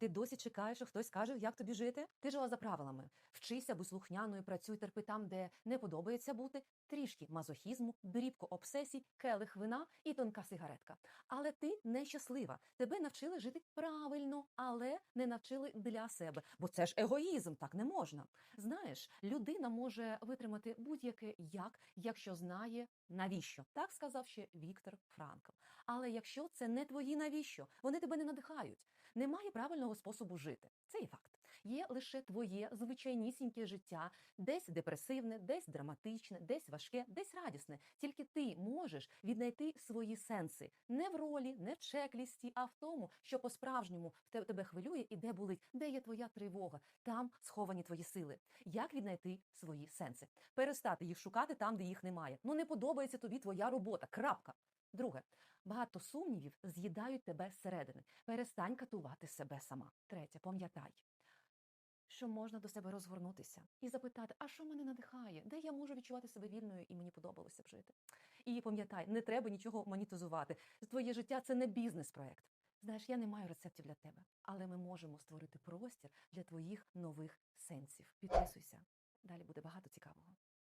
Ти досі чекаєш, що хтось скаже, як тобі жити? Ти жила за правилами. Вчися, будь слухняною, працюй, терпи там, де не подобається бути. Трішки мазохізму, дрібко обсесій, келих вина і тонка сигаретка. Але ти нещаслива. Тебе навчили жити правильно, але не навчили для себе. Бо це ж егоїзм, так не можна. Знаєш, людина може витримати будь-яке як, якщо знає. Навіщо? Так сказав ще Віктор Франкл. Але якщо це не твої навіщо, вони тебе не надихають. Немає правильного способу жити. Це і факт. Є лише твоє звичайнісіньке життя, десь депресивне, десь драматичне, десь важке, десь радісне. Тільки ти можеш віднайти свої сенси не в ролі, не в чек-лісті, а в тому, що по-справжньому в тебе хвилює і де болить, де є твоя тривога, там сховані твої сили. Як віднайти свої сенси? Перестати їх шукати там, де їх немає. Ну не подобається тобі твоя робота. Крапка. Друге, багато сумнівів з'їдають тебе зсередини. Перестань катувати себе сама. Третє, пам'ятай, що можна до себе розгорнутися і запитати, а що мене надихає, де я можу відчувати себе вільною і мені подобалося б жити. І пам'ятай, не треба нічого монетизувати. Твоє життя це не бізнес-проект. Знаєш, я не маю рецептів для тебе, але ми можемо створити простір для твоїх нових сенсів. Підписуйся. Далі буде багато цікавого.